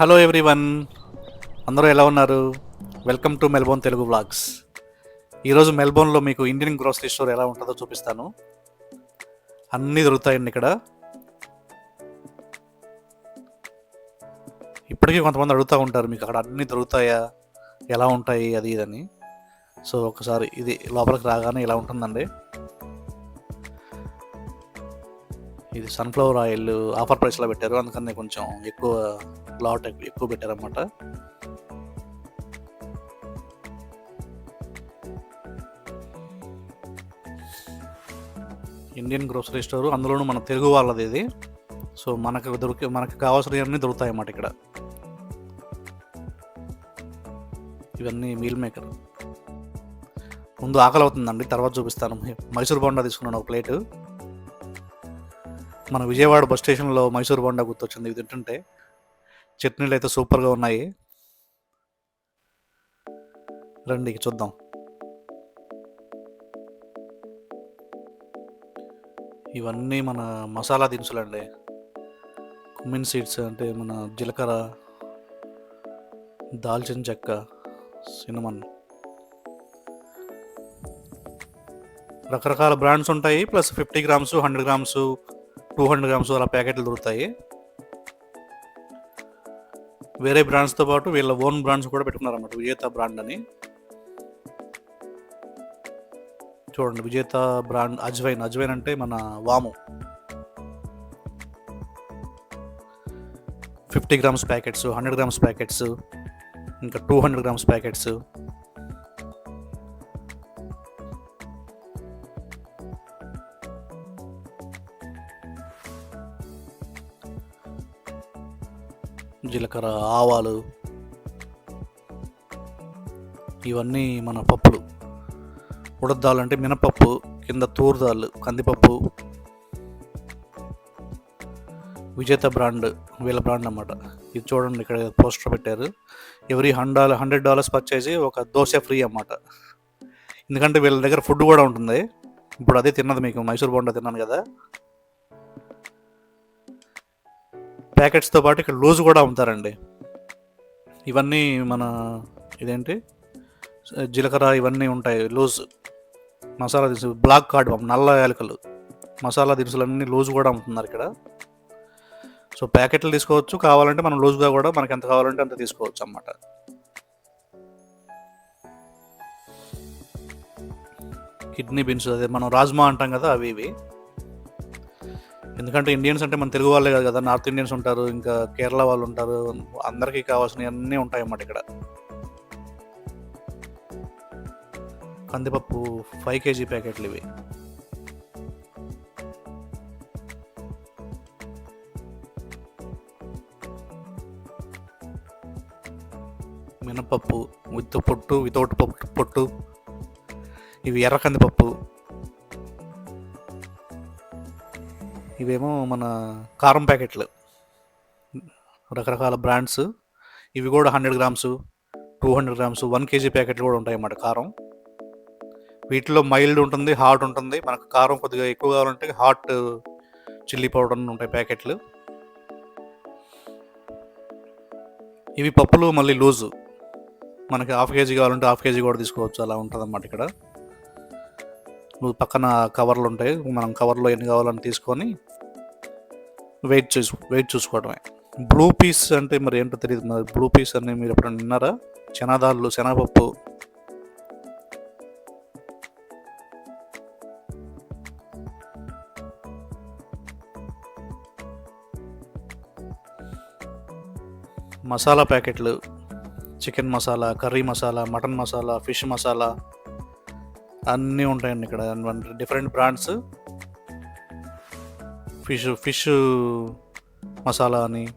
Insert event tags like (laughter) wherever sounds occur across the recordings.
Hello everyone అందరూ ఎలా ఉన్నారు? Welcome to Melbourne Telugu vlogs ఈరోజు మెల్బోర్న్లో మీకు ఇండియన్ గ్రోసరీ స్టోర్ ఎలా ఉంటుందో చూపిస్తాను. అన్నీ దొరుకుతాయండి ఇక్కడ. ఇప్పటికీ కొంతమంది అడుగుతూ ఉంటారు మీకు అక్కడ అన్నీ దొరుకుతాయా? ఎలా ఉంటాయి? అది ఇదని. సో ఒకసారి ఇది లోపలికి రాగానే ఇలా ఉంటుందండి. సన్ఫ్లవర్ ఆయిల్ ఆఫర్ ప్రైస్లో పెట్టారు. అందుకని కొంచెం ఎక్కువ లాట్ ఎక్కువ ఎక్కువ పెట్టారన్నమాట. ఇండియన్ గ్రోసరీ స్టోర్ అందులోనూ మన తెలుగు వాళ్ళది ఇది. సో మనకు దొరికి మనకు కావాల్సినవన్నీ దొరుకుతాయి అన్నమాట ఇక్కడ. ఇవన్నీ మీల్ మేకర్ ముందు ఆకలి అవుతుందండి. తర్వాత చూపిస్తాను. మైసూర్ బొండా తీసుకున్నాను ఒక ప్లేటు. మన విజయవాడ బస్ స్టేషన్లో మైసూర్ బొండా గుర్తొచ్చింది. ఇది తింటుంటే చట్నీలు అయితే సూపర్గా ఉన్నాయి. రండి ఇక చూద్దాం. ఇవన్నీ మన మసాలా దినుసులు అండి కుమిన్ సీడ్స్ అంటే మన జీలకర్ర దాల్చిన చెక్క సినిమన్. రకరకాల బ్రాండ్స్ ఉంటాయి. Plus fifty grams hundred grams two hundred grams అలా ప్యాకెట్లు దొరుకుతాయి. వేరే బ్రాండ్స్తో పాటు వీళ్ళ ఓన్ బ్రాండ్స్ కూడా పెట్టుకున్నారన్నమాట. విజేత బ్రాండ్ అని. చూడండి విజేత బ్రాండ్ అజ్వైన్. అజ్వైన్ అంటే మన వాము. Fifty grams packets hundred grams packets ఇంకా టూ హండ్రెడ్ గ్రామ్స్ ప్యాకెట్స్. జీలకర్ర ఆవాలు ఇవన్నీ మన పప్పులు. ఉడద్దాలు అంటే మినపప్పు కింద తూర్దాలు కందిపప్పు. విజేత బ్రాండ్ వీళ్ళ బ్రాండ్ అన్నమాట. ఇది చూడండి ఇక్కడ పోస్టర్ పెట్టారు. Every hundred hundred dollars purchase ఒక దోశ ఫ్రీ అన్నమాట. ఎందుకంటే వీళ్ళ దగ్గర ఫుడ్ కూడా ఉంటుంది. ఇప్పుడు అదే తిన్నది మీకు మైసూర్ బోండా తిన్నాను కదా. ప్యాకెట్స్తో పాటు ఇక్కడ లూజ్ కూడా అమ్ముతారండి. ఇవన్నీ మన ఇదేంటి? జీలకర్ర ఇవన్నీ ఉంటాయి. లూజ్ మసాలా దినుసులు బ్లాక్ కార్డ్ నల్ల యాలకలు మసాలా దినుసులన్నీ లూజ్ కూడా అమ్ముతున్నారు ఇక్కడ. సో ప్యాకెట్లు తీసుకోవచ్చు. కావాలంటే మనం లూజ్గా కూడా మనకి ఎంత కావాలంటే అంత తీసుకోవచ్చు అన్నమాట. కిడ్నీ బీన్స్ అదే మనం రాజ్మా అంటాం కదా అవి ఇవి. ఎందుకంటే ఇండియన్స్ అంటే మన తెలుగు వాళ్ళే కాదు కదా నార్త్ ఇండియన్స్ ఉంటారు ఇంకా కేరళ వాళ్ళు ఉంటారు అందరికీ కావాల్సినవి అన్నీ ఉంటాయి అన్నమాట ఇక్కడ. కందిపప్పు ఫైవ్ కేజీ ప్యాకెట్లు ఇవి. మినపప్పు విత్ పొట్టు వితౌట్ పొట్టు. ఇవి ఎర్ర కందిపప్పు. ఇవేమో మన కారం ప్యాకెట్లు. రకరకాల బ్రాండ్స్. ఇవి కూడా hundred grams two hundred grams one KG ప్యాకెట్లు కూడా ఉంటాయి అన్నమాట కారం. వీటిలో మైల్డ్ ఉంటుంది హాట్ ఉంటుంది. మనకు కారం కొద్దిగా ఎక్కువ కావాలంటే హాట్ చిల్లీ పౌడర్ ఉంటాయి ప్యాకెట్లు. ఇవి పప్పులు మళ్ళీ లూజు. మనకి హాఫ్ కేజీ కావాలంటే హాఫ్ కేజీ కూడా తీసుకోవచ్చు అలా ఉంటుంది అన్నమాట ఇక్కడ. నువ్వు పక్కన కవర్లు ఉంటాయి మనం కవర్లో ఎన్ని కావాలని తీసుకొని వెయిట్ చేసు వెయిట్ చూసుకోవడమే. బ్లూ పీస్ అంటే మరి ఏంటో తెలియదు మరి బ్లూ పీస్ అని మీరు ఎప్పుడైనా విన్నారా? శనగదాళ్ళు శనగపప్పు. మసాలా ప్యాకెట్లు. Chicken masala curry masala mutton masala fish masala అన్నీ ఉంటాయండి ఇక్కడ. Different brands. Fish fish masala అని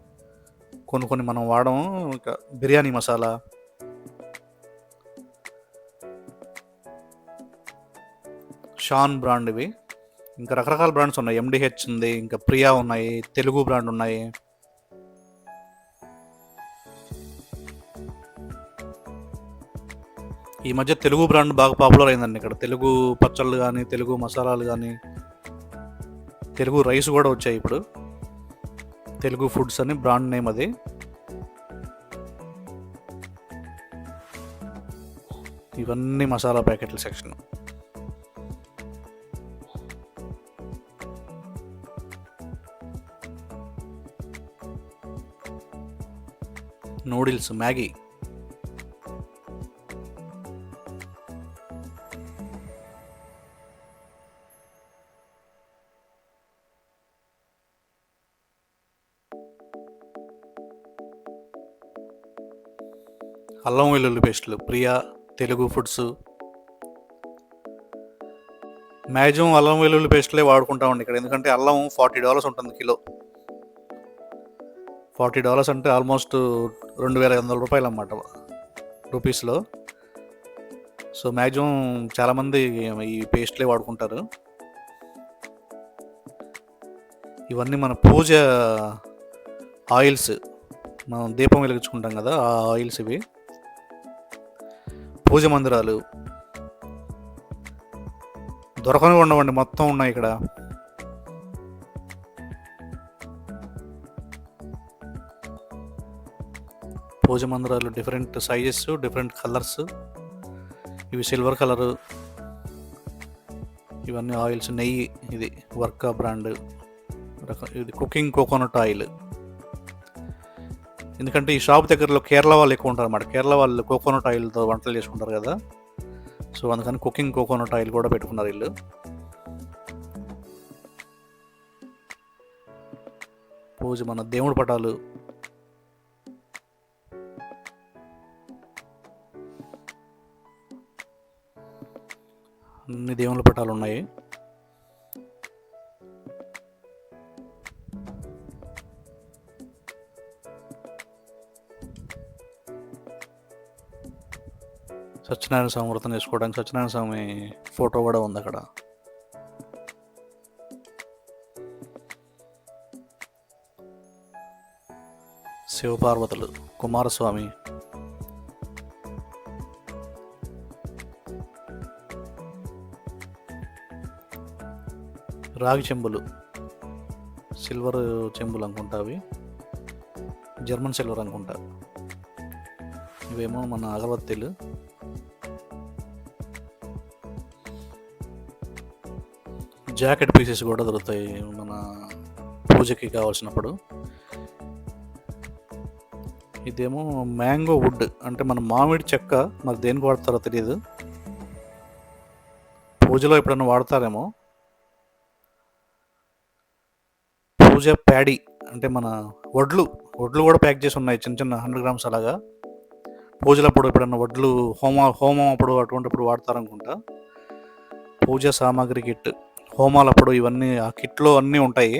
కొన్ని కొన్ని మనం వాడము. ఇంకా బిర్యానీ మసాలా. షాన్ బ్రాండ్ ఇవి. ఇంకా రకరకాల బ్రాండ్స్ ఉన్నాయి. ఎండిహెచ్ ఉంది ఇంకా ప్రియా ఉన్నాయి తెలుగు బ్రాండ్ ఉన్నాయి. ఈ మధ్య తెలుగు బ్రాండ్ బాగా పాపులర్ అయిందండి ఇక్కడ. తెలుగు పచ్చళ్ళు కానీ తెలుగు మసాలాలు కానీ తెలుగు రైస్ కూడా వచ్చాయి ఇప్పుడు. తెలుగు ఫుడ్స్ అని బ్రాండ్ నేమ్ అది. ఇవన్నీ మసాలా ప్యాకెట్ల సెక్షన్. Noodles Maggi. అల్లం వెల్లుల్లి పేస్టులు ప్రియా తెలుగు ఫుడ్స్. మ్యాక్సిమం అల్లం వెల్లుల్లి పేస్టులే వాడుకుంటామండి ఇక్కడ. ఎందుకంటే అల్లం ఫార్టీ డాలర్స్ ఉంటుంది కిలో. ఫార్టీ డాలర్స్ అంటే ఆల్మోస్ట్ రెండు వేల ఐదు వందల రూపాయలు అన్నమాట రూపీస్లో. సో మ్యాక్సిమం చాలామంది ఈ పేస్ట్లే వాడుకుంటారు. ఇవన్నీ మన పూజ ఆయిల్స్. మనం దీపం వెలిగించుకుంటాం కదా ఆ ఆయిల్స్ ఇవి. పూజ మందిరాలు దొరకని ఉండవండి మొత్తం ఉన్నాయి ఇక్కడ. పూజ మందిరాలు డిఫరెంట్ సైజెస్ డిఫరెంట్ కలర్స్. ఇవి సిల్వర్ కలరు. ఇవన్నీ ఆయిల్స్ నెయ్యి ఇది వర్కా బ్రాండ్. రకం ఇది కుకింగ్ కోకోనట్ ఆయిల్. ఎందుకంటే ఈ షాప్ దగ్గరలో కేరళ వాళ్ళు ఎక్కువ ఉంటారు అన్నమాట కేరళ వాళ్ళు కోకోనట్ ఆయిల్తో వంటలు చేసుకుంటారు కదా. సో అందుకని కుకింగ్ కోకోనట్ ఆయిల్ కూడా పెట్టుకున్నారు వీళ్ళు. పూజ మన దేవుడి పటాలు. అన్ని దేవుళ్ళ పటాలు ఉన్నాయి. సత్యనారాయణ స్వామి వ్రతం చేసుకోవడానికి సత్యనారాయణ స్వామి ఫోటో కూడా ఉంది అక్కడ. శివపార్వతులు కుమారస్వామి. రాగి చెంబులు సిల్వర్ చెంబులు అనుకుంటా అవి. జర్మన్ సిల్వర్ అనుకుంటా. ఇవేమో మన అగరబత్తీలు. జాకెట్ పీసెస్ కూడా దొరుకుతాయి మన పూజకి కావాల్సినప్పుడు. ఇదేమో మ్యాంగో వుడ్ అంటే మన మామిడి చెక్క మరి దేనికి వాడతారో తెలియదు పూజలో ఎప్పుడైనా వాడతారేమో? పూజ ప్యాడీ అంటే మన వడ్లు వడ్లు కూడా ప్యాక్ చేసి ఉన్నాయి చిన్న చిన్న హండ్రెడ్ గ్రామ్స్ అలాగా. పూజలప్పుడు ఎప్పుడన్నా వడ్లు హోమ హోమం అప్పుడు అటువంటిప్పుడు వాడతారనుకుంటా. పూజ సామాగ్రి కిట్. హోమాలప్పుడు ఇవన్నీ ఆ కిట్లో అన్నీ ఉంటాయి.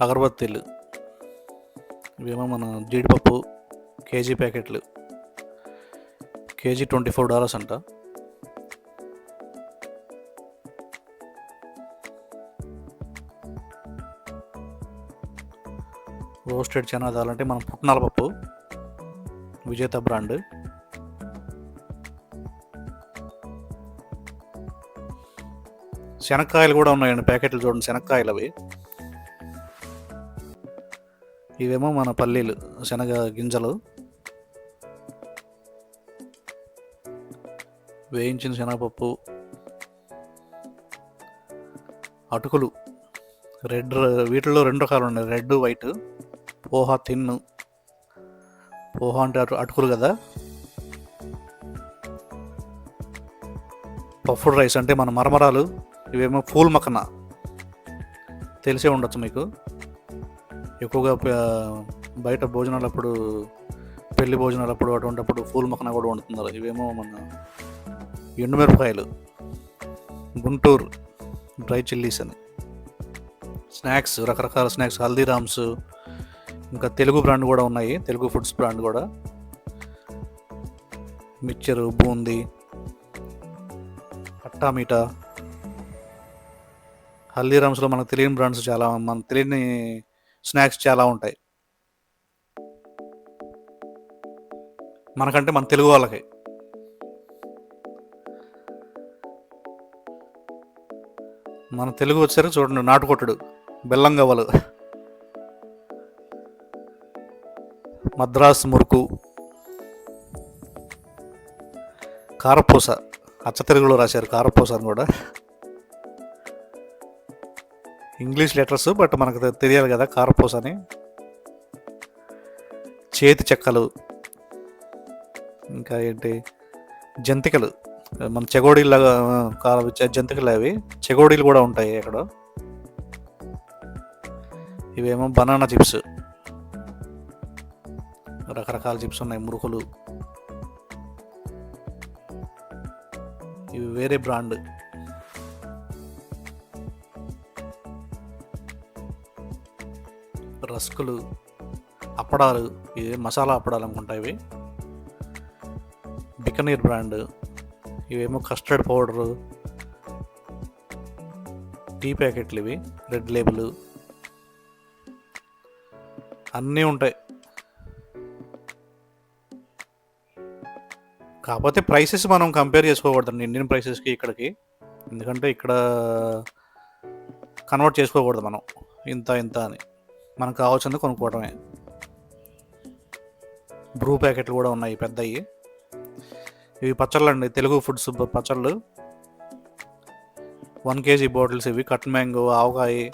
అగరబత్తీలు ఇవేమో మన జీడిపప్పు కేజీ ప్యాకెట్లు కేజీ ట్వంటీ ఫోర్ డాలర్స్ అంట. రోస్టెడ్ చనా దాల్ అంటే మనం పుట్నాల పప్పు విజేత బ్రాండ్. శనక్కాయలు కూడా ఉన్నాయండి ప్యాకెట్లు చూడండి శనక్కాయలు అవి. ఇవేమో మన పల్లీలు శనగ గింజలు. వేయించిన శనగపప్పు. అటుకులు రెడ్ వీటిల్లో రెండు రకాలు ఉన్నాయి రెడ్ వైట్. పోహా తిన్ను. పోహా అంటే అటు అటుకులు కదా? పఫ్డ్ రైస్ అంటే మన మరమరాలు ఇవేమో పూల్ మక్కన. తెలిసే ఉండొచ్చు మీకు. ఎక్కువగా బయట భోజనాలప్పుడు పెళ్ళి భోజనాలప్పుడు అటువంటిప్పుడు పూల్ మక్కన కూడా వండుతున్నారు. ఇవేమో మన ఎండుమిరపకాయలు. గుంటూరు డ్రై చిల్లీస్ అని. స్నాక్స్ రకరకాల స్నాక్స్. హల్దీరామ్స్ ఇంకా తెలుగు బ్రాండ్ కూడా ఉన్నాయి. తెలుగు ఫుడ్స్ బ్రాండ్ కూడా. మిక్చరు బూందీ అట్టా మీఠా. హల్దీరామ్స్లో మనకు తెలియని బ్రాండ్స్ చాలా మనకు తెలియని స్నాక్స్ చాలా ఉంటాయి. మనకంటే మన తెలుగు వాళ్ళకి. మన తెలుగు వచ్చేసరికి చూడండి నాటుకొట్టడు బెల్లం గవ్వలు మద్రాస్ మురుకు కారపూస అచ్చతెలుగులో రాశారు కారపూస అని కూడా. ఇంగ్లీష్ లెటర్స్ బట్ మనకు తెలియాలి కదా కారపూస అని. చేతి చెక్కలు ఇంకా ఏంటి జంతికలు. మన చెగోడీలాగా కాల జంతికలు అవి. చెగోడీలు కూడా ఉంటాయి అక్కడ ఇవేమో బనానా చిప్స్. రకరకాల చిప్స్ ఉన్నాయి మురుకులు. ఇవి వేరే బ్రాండ్ రస్కులు అప్పడాలు ఇవి మసాలా అప్పడాలు అనుకుంటా ఇవి. బికనీర్ బ్రాండ్ ఇవేమో కస్టర్డ్ పౌడరు టీ ప్యాకెట్లు ఇవి రెడ్ లేబుల్ అన్నీ ఉంటాయి. కాకపోతే ప్రైసెస్ మనం కంపేర్ చేసుకోకూడదండి ఇండియన్ ప్రైసెస్కి ఇక్కడికి. ఎందుకంటే ఇక్కడ కన్వర్ట్ చేసుకోకూడదు మనం ఇంత ఇంత అని. మనకు కావాల్సింది కొనుక్కోవడమే. బ్రూ ప్యాకెట్లు కూడా ఉన్నాయి పెద్దవి ఇవి పచ్చళ్ళు అండి తెలుగు ఫుడ్స్ పచ్చళ్ళు. వన్ కేజీ బాటిల్స్ ఇవి కట్ మ్యాంగో ఆవకాయ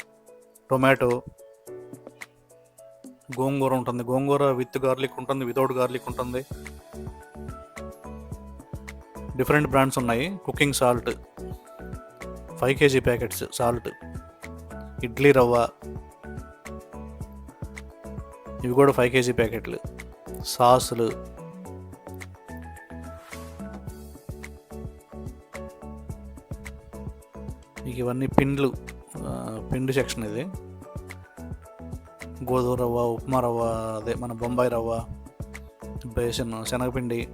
టొమాటో. గోంగూర ఉంటుంది గోంగూర విత్ గార్లిక్ ఉంటుంది వితౌట్ గార్లిక్ ఉంటుంది. డిఫరెంట్ బ్రాండ్స్ ఉన్నాయి. Cooking salt five KG packets salt idli రవ్వ ఇవి కూడా ఫైవ్ కేజీ ప్యాకెట్లు. సాసులు. ఇవన్నీ పిండ్లు పిండి సెక్షన్ ఇది. గోధుమ రవ్వ ఉప్మా రవ్వ అదే మన బొంబాయి రవ్వ బేసన్ శనగపిండి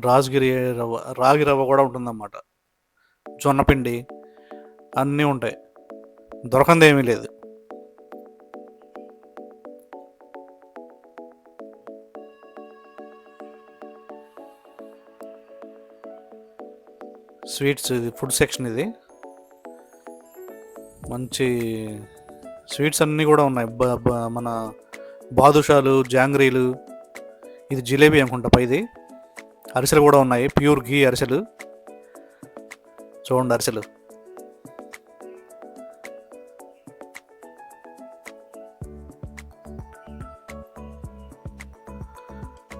రాజగిరి రవ్వ రాగి రవ్వ కూడా ఉంటుందన్నమాట. జొన్నపిండి అన్నీ ఉంటాయి. దొరకంది ఏమీ లేదు. స్వీట్స్ ఇది ఫుడ్ సెక్షన్ ఇది. మంచి స్వీట్స్ అన్నీ కూడా ఉన్నాయి. మన బాదుషాలు జాంగ్రీలు ఇది జిలేబీ అనుకుంటా పైది. అరిసెలు కూడా ఉన్నాయి. ప్యూర్ ఘీ అరిసెలు. చూడండి అరిసెలు.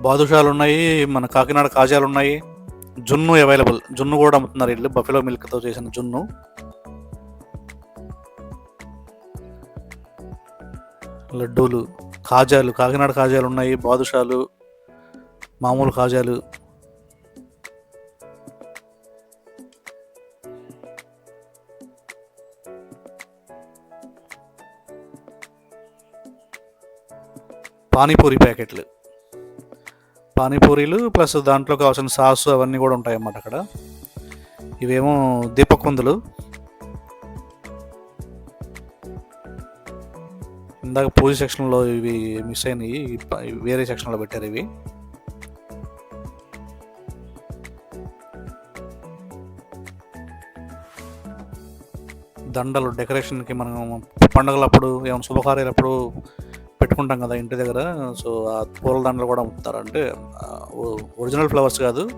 బాదుషాలు ఉన్నాయి. మన కాకినాడ కాజాలు ఉన్నాయి. జున్ను అవైలబుల్ జున్ను కూడా అమ్ముతున్నారు ఇల్లు బఫెలో మిల్క్తో చేసిన జున్ను. లడ్డూలు కాజాలు కాకినాడ కాజాలు ఉన్నాయి. బాదుషాలు మామూలు కాజాలు. పానీపూరి ప్యాకెట్లు. పానీపూరీలు ప్లస్ దాంట్లో కావాల్సిన సాస్ అవన్నీ కూడా ఉంటాయి అన్నమాట అక్కడ. ఇవేమో దీపకుందులు ఇందాక పూజ సెక్షన్లో ఇవి మిస్ అయినాయి. వేరే సెక్షన్లో పెట్టారు ఇవి. దండలు డెకరేషన్కి మనం పండగలప్పుడు ఏమైనా శుభకార్యాలప్పుడు పెట్టుకుంటాం కదా ఇంటి దగ్గర. సో ఆ పూలదండలు కూడా అమ్ముతారు అంటే ఒరిజినల్ ఫ్లవర్స్ కాదు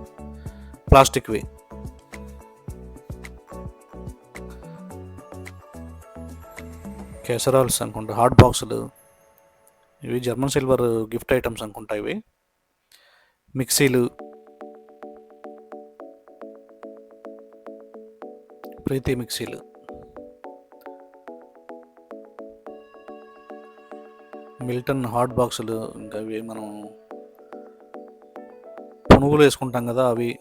ప్లాస్టిక్వి. కేసరాల్స్ అనుకుంటా హాట్ బాక్సులు. ఇవి జర్మన్ సిల్వర్ గిఫ్ట్ ఐటమ్స్ అనుకుంటా ఇవి. మిక్సీలు. ప్రీతి మిక్సీలు. మిల్టన్ హాట్ బాక్సులు ఇంకా అవి మనం పునుగులు వేసుకుంటాం కదా అవి.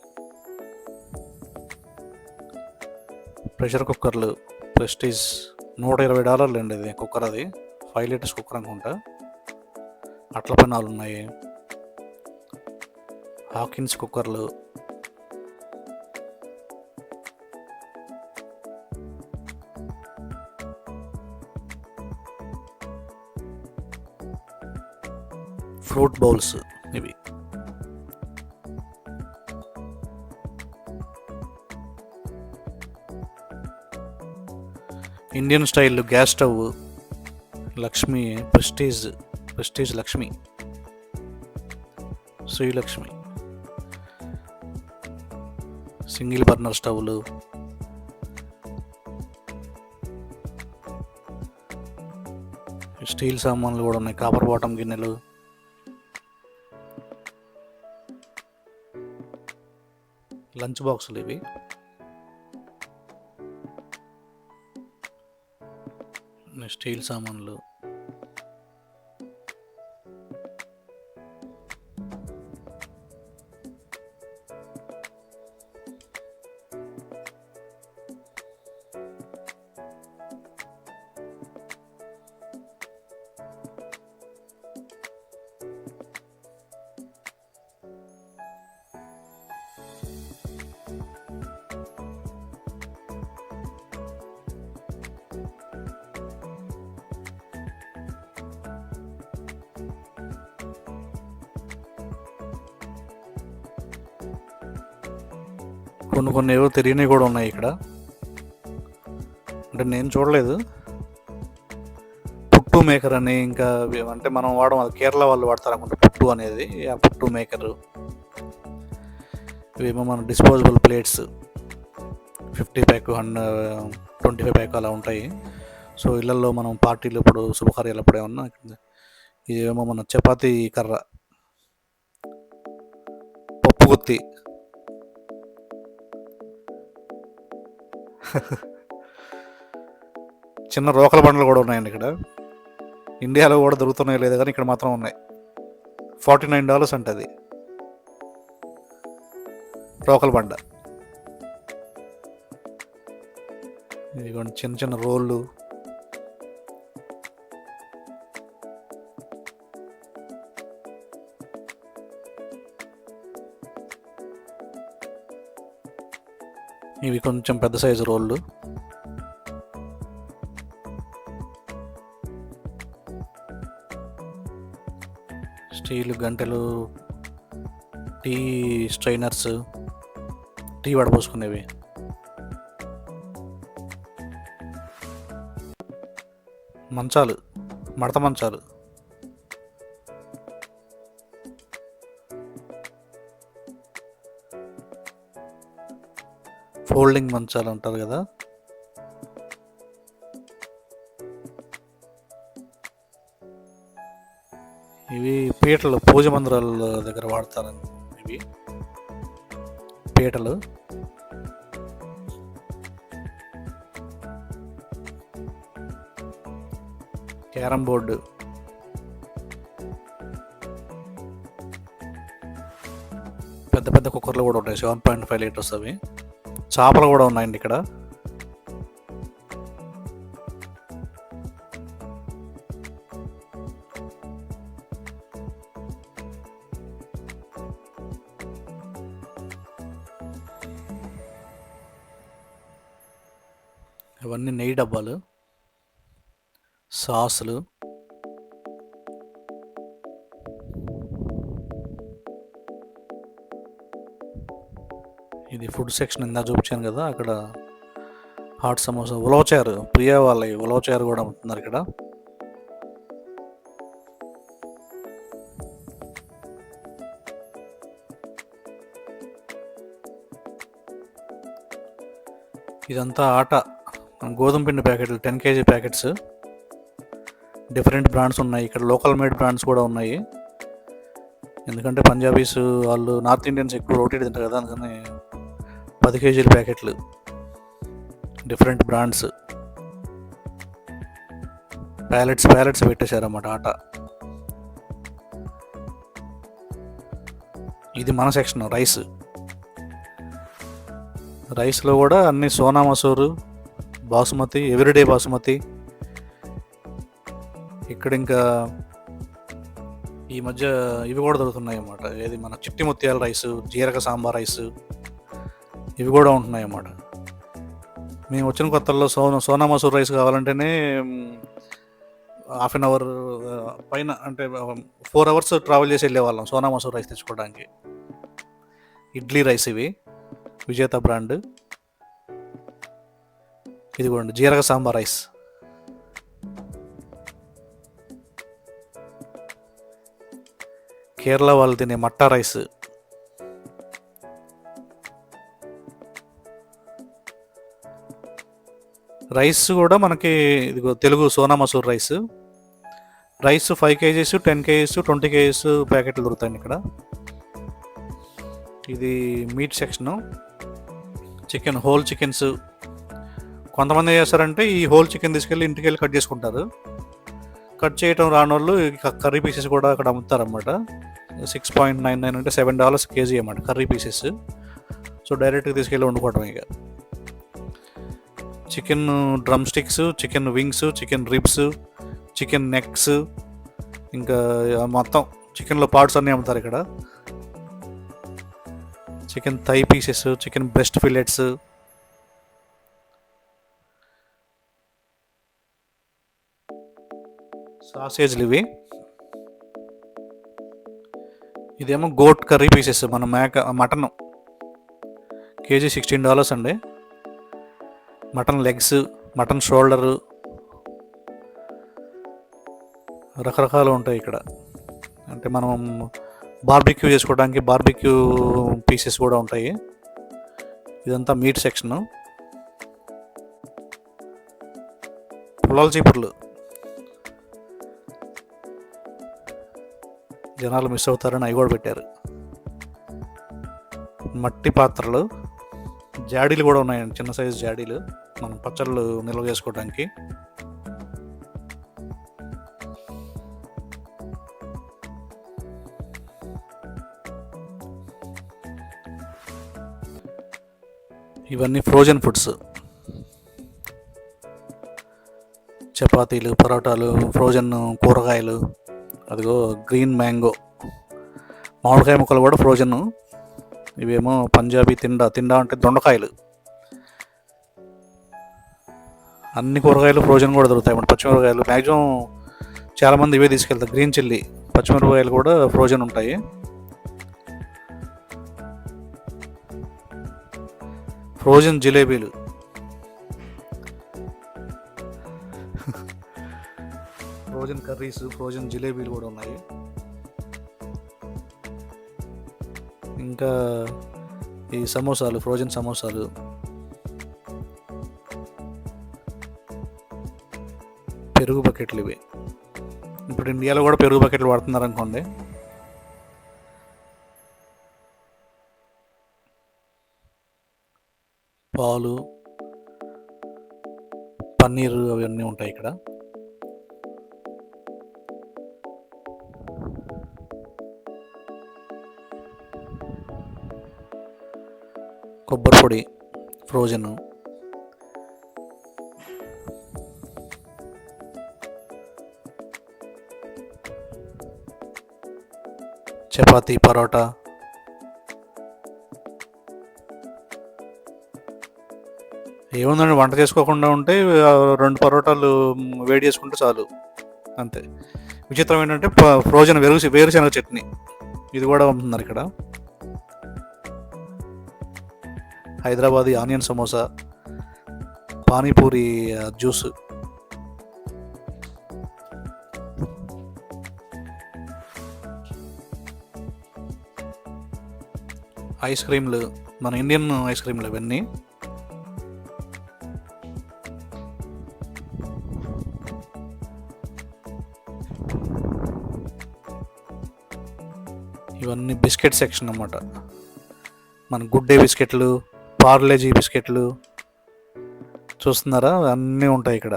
ప్రెషర్ కుక్కర్లు ప్రెస్టీజ్ నూట ఇరవై డాలర్లు అండి ఇది కుక్కర్ అది. ఫైవ్ లీటర్స్ కుక్కర్ అనుకుంటా. అట్ల పెనాలు ఉన్నాయి హాకిన్స్ కుక్కర్లు ఫ్రూట్ బౌల్స్ ఇవి. Indian style gas stove Lakshmi Prestige Prestige Lakshmi Srilakshmi. Single burner స్టవ్లు. Steel సామాన్లు కూడా ఉన్నాయి కాపర్ బాటం గిన్నెలు. లంచ్ బాక్సులు ఇవి. స్టీల్ సామాన్లు. కొన్ని ఏవో తెలియనివి కూడా ఉన్నాయి ఇక్కడ. అంటే నేను చూడలేదు. పుట్టు మేకర్ అని ఇంకా అంటే మనం వాడడం అది కేరళ వాళ్ళు వాడతారు అనుకుంటా పుట్టు అనేది ఆ పుట్టు మేకర్. ఇవేమో మన disposable plates fifty pack hundred twenty five pack అలా ఉంటాయి. సో ఇళ్ళల్లో మనం పార్టీలు ఇప్పుడు శుభకార్యాలు అప్పుడు ఏమన్నా ఇదేమో మన చపాతీ కర్ర పప్పు గుత్తి. (laughs) చిన్న రోకల బండలు కూడా ఉన్నాయండి ఇక్కడ. ఇండియాలో కూడా దొరుకుతున్నాయో లేదు కానీ ఇక్కడ మాత్రం ఉన్నాయి. ఫార్టీ నైన్ డాలర్స్ అంట అది. రోకల బండ. ఇదిగోండి చిన్న చిన్న రోళ్ళు. ఇవి కొంచెం పెద్ద సైజు రోళ్ళు. స్టీల్ గంటెలు టీ స్ట్రైనర్స్ టీ వడపోసుకునేవి. మంచాలు మడత మంచాలు. హోల్డింగ్ మంచాలు అంటారు కదా. ఇవి పీటలు పూజ మందిరాల దగ్గర వాడతారు ఇవి. పీటలు. Carrom board. పెద్ద పెద్ద కుక్కర్లు కూడా ఉంటాయి సెవెన్ పాయింట్ ఫైవ్ లీటర్స్ అవి. చేపలు కూడా ఉన్నాయండి ఇక్కడ. ఇవన్నీ నెయ్యి డబ్బాలు సాసులు ఇది ఫుడ్ సెక్షన్ ఇందా చూపించాను కదా అక్కడ హాట్ సమోసా ఉలవచారు ప్రియా వాళ్ళ ఉలవచారు కూడా అమ్ముతున్నారు ఇక్కడ. ఇదంతా ఆట. గోధుమ పిండి ప్యాకెట్లు ten KG packets. Different brands ఉన్నాయి. ఇక్కడ లోకల్ మేడ్ బ్రాండ్స్ కూడా ఉన్నాయి. ఎందుకంటే పంజాబీస్ వాళ్ళు నార్త్ ఇండియన్స్ ఎక్కువ రోటీ తింటారు కదా అందుకని పది కేజీల ప్యాకెట్లు డిఫరెంట్ బ్రాండ్స్. ప్యాలెట్స్ ప్యాలెట్స్ పెట్టేశారన్నమాట ఆట. ఇది మన సెక్షన్ రైస్. రైస్లో కూడా అన్ని సోనా మసూరు బాసుమతి ఎవ్రీడే బాసుమతి. ఇక్కడ ఇంకా ఈ మధ్య ఇవి కూడా దొరుకుతున్నాయి అన్నమాట ఏది మన చిట్టి ముత్యాల రైస్ జీరక సాంబార్ రైస్. ఇవి కూడా ఉంటున్నాయి అన్నమాట. మేము వచ్చిన కొత్తల్లో సోనా సోనా మసూర్ రైస్ కావాలంటేనే హాఫ్ అన్ అవర్ పైన అంటే ఫోర్ అవర్స్ ట్రావెల్ చేసి వెళ్ళేవాళ్ళం సోనా మసూర్ రైస్ తెచ్చుకోవడానికి. ఇడ్లీ రైస్ ఇవి విజేత బ్రాండ్. ఇదిగోండి జీరక సాంబార్ రైస్. కేరళ వాళ్ళు తినే మట్టా రైస్. రైస్ కూడా మనకి ఇదిగో Telugu Sona Masoori rice. Rice five KGs ten KGs twenty KGs ప్యాకెట్లు దొరుకుతాయి ఇక్కడ. ఇది meat section. Chicken whole chickens. కొంతమంది చేస్తారంటే ఈ హోల్ చికెన్ తీసుకెళ్ళి ఇంటికి వెళ్ళి కట్ చేసుకుంటారు. కట్ చేయటం రాని వాళ్ళు కర్రీ పీసెస్ కూడా అక్కడ అమ్ముతారనమాట సిక్స్ పాయింట్ నైన్ నైన్ అంటే సెవెన్ డాలర్స్ కేజీ అన్నమాట కర్రీ పీసెస్. సో డైరెక్ట్గా తీసుకెళ్ళి వండుకోవటం ఇక. Chicken drumsticks chicken wings chicken ribs chicken necks ఇంకా మొత్తం చికెన్లో పార్ట్స్ అన్నీ అమ్ముతారు ఇక్కడ. Chicken thigh pieces chicken breast fillets సాసేజ్లు ఇవి. ఇదేమో గోట్ కర్రీ పీసెస్ మన మేక మటన్. కేజీ సిక్స్టీన్ డాలర్స్ అండి. Mutton legs mutton shoulder. రకరకాలు ఉంటాయి ఇక్కడ. అంటే మనం బార్బిక్యూ చేసుకోవడానికి బార్బిక్యూ పీసెస్ కూడా ఉంటాయి. ఇదంతా మీట్ సెక్షను. పొలాల చీపుర్లు. జనాలు మిస్ అవుతారని అవి కూడా పెట్టారు. మట్టి పాత్రలు. జాడీలు కూడా ఉన్నాయండి. చిన్న సైజు జాడీలు మనం పచ్చళ్ళు నిల్వ చేసుకోవడానికి. ఇవన్నీ ఫ్రోజన్ ఫుడ్స్ చపాతీలు పరోటాలు ఫ్రోజన్ కూరగాయలు అదిగో గ్రీన్ మ్యాంగో మామిడికాయ ముక్కలు కూడా ఫ్రోజన్ ఇవేమో పంజాబీ తిండా తిండా అంటే దొండకాయలు. అన్ని కూరగాయలు ఫ్రోజన్ కూడా దొరుకుతాయి మన పచ్చిమిరపకాయలు మ్యాక్సిమం చాలామంది ఇవే తీసుకెళ్తారు. గ్రీన్ చిల్లీ పచ్చిమిరపకాయలు కూడా ఫ్రోజన్ ఉంటాయి. ఫ్రోజన్ జిలేబీలు. (laughs) ఫ్రోజన్ కర్రీస్ ఫ్రోజన్ జిలేబీలు కూడా ఉన్నాయి. ఇంకా ఈ సమోసాలు ఫ్రోజన్ సమోసాలు. పెరుగు బకెట్లు ఇవి. ఇప్పుడు ఇండియాలో కూడా పెరుగు బకెట్లు వాడుతున్నారు అనుకోండి. పాలు పన్నీరు అవన్నీ ఉంటాయి ఇక్కడ. కొబ్బరి పొడి ఫ్రోజన్. చపాతీ పరోటా. ఏముందండి వంట చేసుకోకుండా ఉంటే రెండు పరోటాలు వేడి చేసుకుంటే చాలు. అంతే. విచిత్రం ఏంటంటే ఫ్రోజన్ వేరు వేరుశనగ చట్నీ. ఇది కూడా అమ్ముతున్నారు ఇక్కడ. Hyderabadi onion samosa pani puri juice. Ice క్రీమ్లు మన ఇండియన్ ఐస్ క్రీమ్లు ఇవన్నీ. ఇవన్నీ బిస్కెట్ సెక్షన్ అన్నమాట. మన గుడ్ డే బిస్కెట్లు పార్లేజీ బిస్కెట్లు. చూస్తున్నారా? అన్నీ ఉంటాయి ఇక్కడ.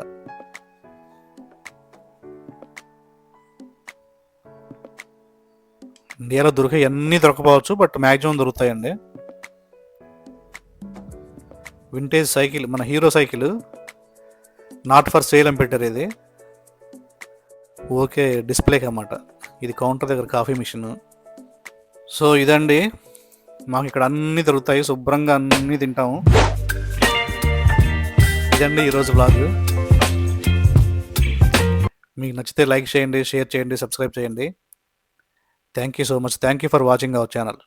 ఇండియాలో దొరికే అన్నీ దొరకపోవచ్చు బట్ మ్యాక్సిమం దొరుకుతాయండి. వింటేజ్ సైకిల్ మన Hero cycle. Not for sale అని పెట్టారు ఇది. ఓకే డిస్ప్లేకి అన్నమాట. ఇది కౌంటర్ దగ్గర కాఫీ మిషన్. సో ఇదండి. మాకు ఇక్కడ అన్నీ దొరుకుతాయి శుభ్రంగా అన్నీ తింటాము. ఇదండి ఈరోజు బ్లాగ్ మీకు నచ్చితే లైక్ చేయండి షేర్ చేయండి సబ్స్క్రైబ్ చేయండి. Thank you so much thank you for watching our channel